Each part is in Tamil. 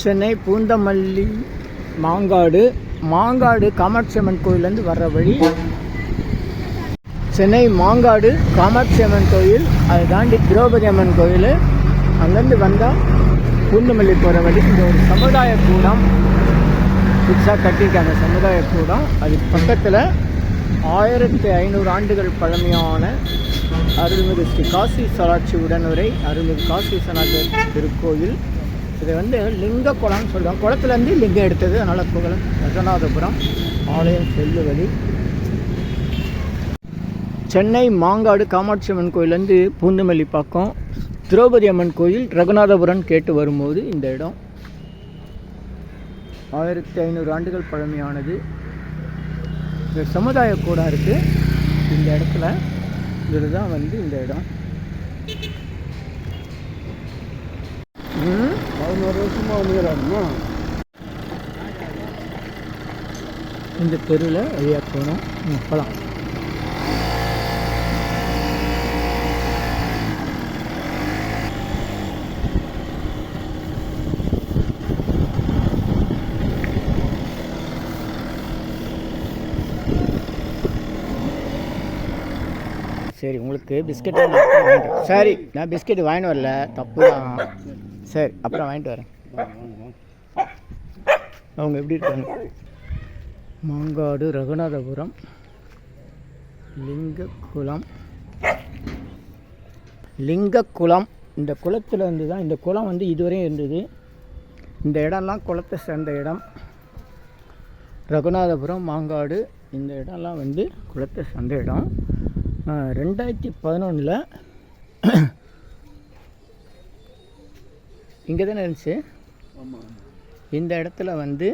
சென்னை பூந்தமல்லி மாங்காடு. மாங்காடு காமாட்சி அம்மன் கோயிலேருந்து வர்ற வழி. சென்னை மாங்காடு காமாட்சி அம்மன் கோயில். அதை தாண்டி திரௌபதி அம்மன் கோயில். அங்கேருந்து வந்தால் பூந்தமல்லி போகிற வழி. இந்த ஒரு சமுதாய கூடம். புதுசாக கட்டியிருக்காங்க சமுதாய கூடம். அது பக்கத்தில் ஆயிரத்தி ஐநூறு ஆண்டுகள் பழமையான அருள்மிகு ஸ்ரீ காசி சராட்சி உடனுரை அருள்மிகு காசி விஸ்வநாதர் திருக்கோயில். இது வந்து லிங்க குளம்னு சொல்லுவாங்க. குளத்துலேருந்து லிங்கம் எடுத்தது. அதனால் புகழ் ரகநாதபுரம் ஆலயம் செல்லுவழி. சென்னை மாங்காடு காமாட்சி அம்மன் கோயிலேருந்து பூந்தமல்லி பக்கம் திரௌபதி அம்மன் கோயில் ரகுநாதபுரம் கேட்டு வரும்போது இந்த இடம். ஆயிரத்தி ஐநூறு ஆண்டுகள் பழமையானது. இந்த சமுதாய கூட இருக்குது இந்த இடத்துல இதுதான் வந்து இந்த இடம். பதினோரு வருஷமாக வந்துக்கிறாருமா இந்த தெருவில் வழியாக போகணும் போகலாம் சரி உங்களுக்கு பிஸ்கெட் சரி நான் பிஸ்கெட் வாங்கிட்டு வரல. தப்பு தான் சரி அப்புறம் வாங்கிட்டு வரேன். அவங்க எப்படி இருக்காங்க? மாங்காடு ரகுநாதபுரம் லிங்கக்குளம். லிங்கக்குளம் இந்த குளத்தில் இருந்து தான் இந்த குளம் வந்து இதுவரையும் இருந்தது. இந்த இடம்லாம் குளத்தை சேர்ந்த இடம். ரகுநாதபுரம் மாங்காடு இந்த இடம்லாம் வந்து குளத்தை சேர்ந்த இடம். ரெண்டாயிரத்தி பதினொன்றில் இங்கே தானே இருந்துச்சு இந்த இடத்துல வந்து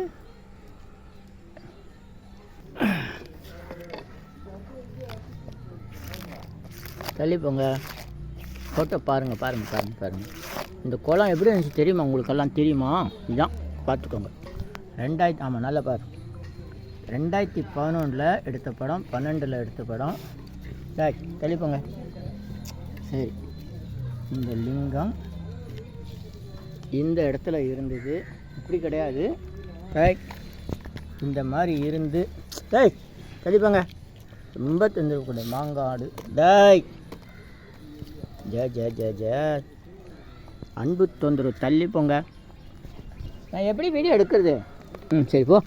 தள்ளி போங்க. ஃபோட்டோ பாருங்கள் பாருங்கள் பாருங்கள் பாருங்கள் இந்த குளம் எப்படி இருந்துச்சு தெரியுமா உங்களுக்கெல்லாம்? தெரியுமா? இதான் பார்த்துக்கோங்க. ரெண்டாயிரத்தி ஆமாம் நல்லா பாரு ரெண்டாயிரத்தி பதினொன்றில் எடுத்த படம் பன்னெண்டில் எடுத்த படம். தள்ளி போங்க. சரி. இந்த லிங்கம் இந்த இடத்துல இருந்தது. இப்படி கிடையாது. டேய் இந்த மாதிரி இருந்து டேய் கழிப்பாங்க ரொம்ப தந்துடக்கூடாது மாங்காடு டேய். ஜே ஜே ஜே ஜே. அன்பு தொந்தரவு தள்ளி போங்க. நான் எப்படி வீடியோ எடுக்கிறது? ம் சரி போ.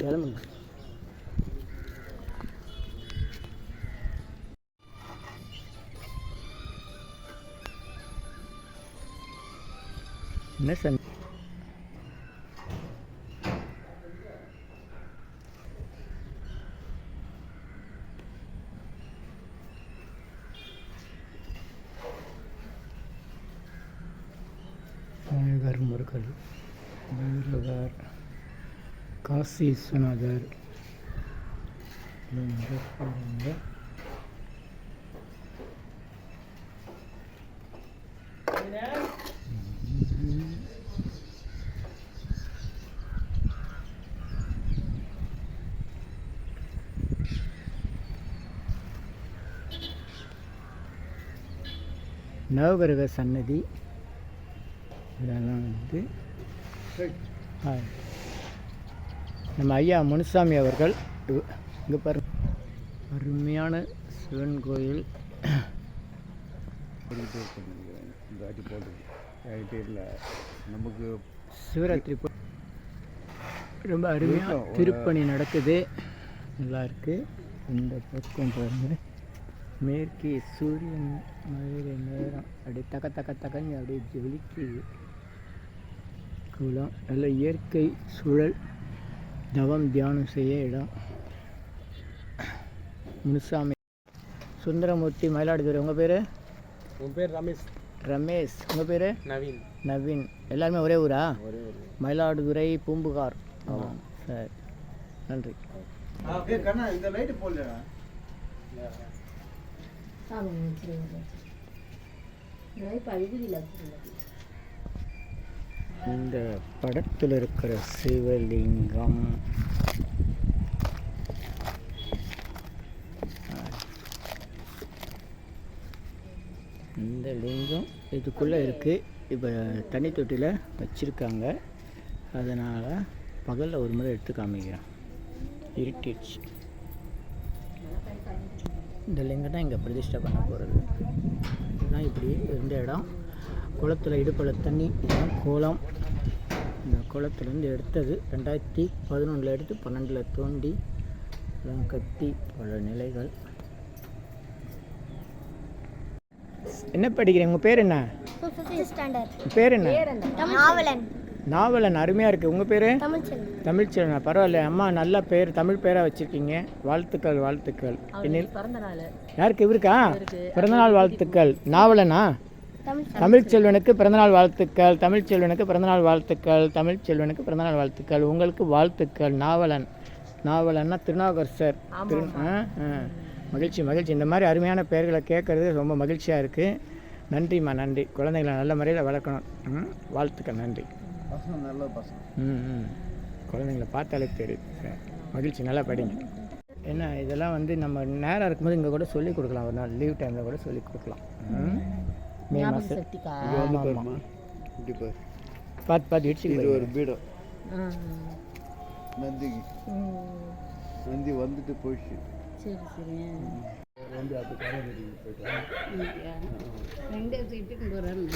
கிளம்புங்க. என்ன சாமி? விநாயகர் முருகல் பைரவர் காசி விஸ்வநாதர். நவகிரக சன்னதி. இதெல்லாம் வந்து. நம்ம ஐயா முனுசாமி அவர்கள் இங்கே பாருங்க. அருமையான சிவன் கோயில். நமக்கு சிவராத்திரி ரொம்ப அருமையாக திருப்பணி நடக்குது. நல்லா இருக்கு. இந்த பக்கம் பாருங்க. மேற்கே சூரியன் மழையிற நேரம். அப்படியே தக்க தக்க தக்கன்னு அப்படியே ஜொலிக்குது. குளம் நல்ல இயற்கை சூழல். தவம் தியானம் செய்ய இடம். முனுசாமி. சுந்தரமூர்த்தி மயிலாடுதுறை. உங்கள் பேர்? உன் பேர் ரமேஷ். ரமேஷ். உங்கள் பேர்? நவீன். நவீன். எல்லாருமே ஒரே ஊரா? மயிலாடுதுறை பூம்புகார். ஆ சரி. நன்றி. கண்ணா இந்த லைட்டு போடலடா இந்த படத்தில் இருக்கிற சிவலிங்கம். இந்த லிங்கம் இதுக்குள்ளே இருக்குது இப்போ தண்ணி தொட்டியில் வச்சுருக்காங்க. அதனால் பகலில் ஒரு முறை எடுத்து காமிக்கிறேன். இருட்டிடுச்சு இந்த லிங்கம் தான் இங்கே பிரதிஷ்டை பண்ண போகிறது. இதுதான் இப்படி இருந்த இடம் குளத்தில் இடுப்பில் தண்ணி இதுதான் குளம் இந்த குளத்துலேருந்து எடுத்தது ரெண்டாயிரத்தி பதினொன்றில் எடுத்து பன்னெண்டில் தோண்டி கட்டி பல நிலைகள். என்ன படிக்கிறீங்க? உங்கள் பேர் என்ன? பேர் என்ன? நாவலன் அருமையாக இருக்குது உங்கள் பேர்? தமிழ்ச்செல்வன் பரவாயில்ல. அம்மா நல்ல பேர் தமிழ் பேராக வச்சுருக்கீங்க. வாழ்த்துக்கள் வாழ்த்துக்கள். யாருக்கு? இவருக்கா? பிறந்தநாள் வாழ்த்துக்கள். நாவலனா? தமிழ் தமிழ்ச்செல்வனுக்கு பிறந்தநாள் வாழ்த்துக்கள். தமிழ்ச்செல்வனுக்கு பிறந்தநாள் வாழ்த்துக்கள். தமிழ்ச்செல்வனுக்கு பிறந்தநாள் வாழ்த்துக்கள். உங்களுக்கு வாழ்த்துக்கள். நாவலன். நாவலன்னா திருநாவுக்கரசர். திரு ஆ ஆ. மகிழ்ச்சி மகிழ்ச்சி. இந்த மாதிரி அருமையான பெயர்களை கேட்குறது ரொம்ப மகிழ்ச்சியாக இருக்குது நன்றிம்மா நன்றி. குழந்தைகளை நல்ல முறையில் வளர்க்கணும். ம், வாழ்த்துக்கள். நன்றி. பசங்க நல்ல பசங்க. ம் ம். குழந்தைங்கள பார்த்தாலே தெரியுது. சரி. மகிழ்ச்சி நல்லா படிங்க. என்ன இதெல்லாம் வந்து நம்ம நேரம் இருக்கும்போது இங்கே கூட சொல்லி கொடுக்கலாம். ஒரு நாள் லீவ் டைமில் கூட சொல்லி கொடுக்கலாம். ம்? மே மாதம் இப்படி பாரு. பார்த்து பார்த்து இடிச்சு ஒரு பீடம். நந்திக்கு. நந்தி வந்துட்டு போயிடுச்சு. சரி சரி அப்போ ரெண்டு வீட்டுக்கு போகிறேன்னு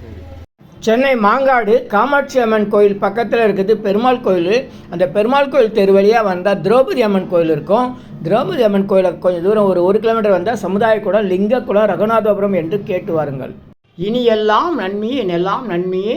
சரி. சென்னை மாங்காடு காமாட்சி அம்மன் கோயில் பக்கத்தில் இருக்குது பெருமாள் கோயில். அந்த பெருமாள் கோயில் தெரு வழியாக வந்தால் திரௌபதி அம்மன் கோயில் இருக்கும். திரௌபதி அம்மன் கோயிலை கொஞ்சம் தூரம் ஒரு ஒரு கிலோமீட்டர் வந்தால் சமுதாய குளம் லிங்க குளம் ரகுநாதபுரம் என்று கேட்டு வாருங்கள். இனி எல்லாம் நன்மையே என்னெல்லாம் நன்மையே.